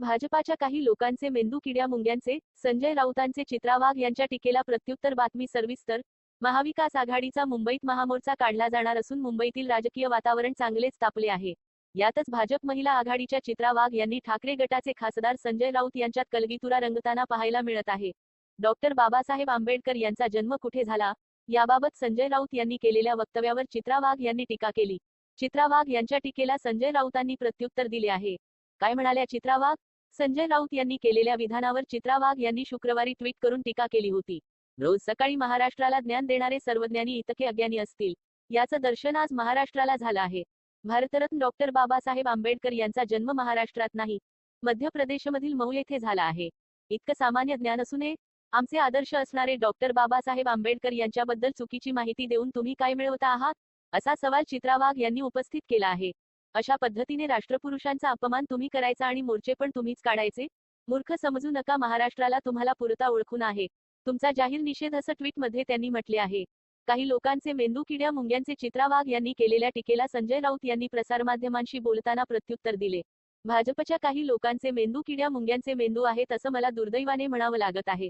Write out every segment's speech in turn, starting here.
भाजपाच्या काही लोकांचे मेंदू किड्या मुंग्यांचे संजय राऊतांचे चित्रावाघ यांच्या टीकेला प्रत्युत्तर बातमी सविस्तर महाविकास आघाडीचा मुंबईत महामोर्चा काढला जाणार असून मुंबईतील राजकीय वातावरण चांगलेच तापले आहे. यातच भाजप महिला आघाडीच्या चित्रा वाघ यांनी ठाकरे गटाचे खासदार संजय राऊत यांच्यात कलगीतुरा रंगताना पाहायला मिळत आहे. डॉक्टर बाबासाहेब आंबेडकर यांचा जन्म कुठे झाला? याबाबत संजय राऊत यांनी केलेल्या वक्तव्यावर चित्रा वाघ यांनी टीका केली. चित्रा वाघ यांच्या टीकेला संजय राऊतांनी प्रत्युत्तर दिले आहे. काय म्हणाल्या चित्रा वाघ संजय राऊत यांनी केलेल्या विधानावर चित्रा वाघ यांनी शुक्रवारी ट्विट करून टीका केली होती. रोज सकाळी महाराष्ट्राला ज्ञान देणारे सर्वज्ञानी इतके अज्ञानी असतील. याचं दर्शन आज महाराष्ट्राला झालं आहे. भारतरत्न डॉक्टर बाबासाहेब आंबेडकर यांचा जन्म महाराष्ट्रात नाही. मध्य प्रदेशमधील मऊ येथे झाला आहे. इतकं सामान्य ज्ञान असू नये. आमचे आदर्श असणारे डॉक्टर बाबासाहेब आंबेडकर यांच्याबद्दल चुकीची माहिती देऊन तुम्ही काय मिळवता आहात? असा सवाल चित्रा वाघ यांनी उपस्थित केला आहे. अशा पद्धतीने राष्ट्रपुरुषांचा अपमान तुम्ही करायचा आणि मोर्चे पण तुम्हीच काढायचे? मूर्ख समजू नका महाराष्ट्राला तुम्हाला पुरता ओळखून आहे. तुमचा जाहीर निषेध असं ट्विटमध्ये त्यांनी म्हटले आहे. काही लोकांचे मेंदू किड्या मुंग्यांचे चित्रा वाघ यांनी केलेल्या टीकेला संजय राऊत यांनी प्रसारमाध्यमांशी बोलताना प्रत्युत्तर दिले. भाजपच्या काही लोकांचे मेंदू किड्या मुंग्यांचे मेंदू आहेत असं मला दुर्दैवाने म्हणावं लागत आहे.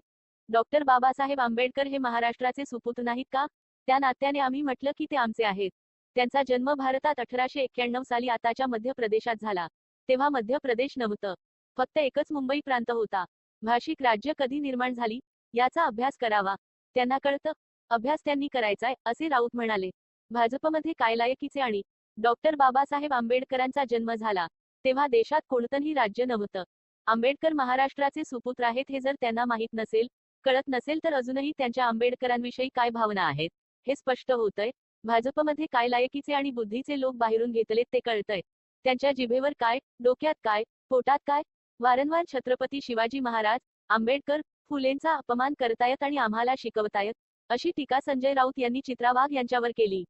डॉक्टर बाबासाहेब आंबेडकर हे महाराष्ट्राचे सुपूत नाहीत का? त्या नात्याने आम्ही म्हटलं की ते आमचे आहेत. त्यांचा जन्म भारतात अठराशे एक्क्याण्णव साली आताच्या मध्य प्रदेशात झाला. तेव्हा मध्य प्रदेश नव्हतं. फक्त एकच मुंबई प्रांत होता. भाषिक राज्य कधी निर्माण झाली? याचा अभ्यास करावा. त्यांना कळतं. अभ्यास त्यांनी करायचाय असे राऊत म्हणाले. भाजपमध्ये काय लायकीचे आणि डॉक्टर बाबासाहेब आंबेडकरांचा जन्म झाला. तेव्हा देशात कोणतंही राज्य नव्हतं. आंबेडकर महाराष्ट्राचे सुपुत्र आहेत हे जर त्यांना माहीत नसेल कळत नसेल तर अजूनही त्यांच्या आंबेडकरांविषयी काय भावना आहेत हे स्पष्ट होतंय. भाजपमध्ये काय लायकीचे आणि बुद्धीचे लोक बाहेरून घेतलेत ते कळतंय. त्यांच्या जिभेवर काय डोक्यात काय पोटात काय? वारंवार छत्रपती शिवाजी महाराज आंबेडकर फुलेंचा अपमान करतायत आणि आम्हाला शिकवतायत अशी टीका संजय राऊत यांनी चित्रा वाघ यांच्यावर केली.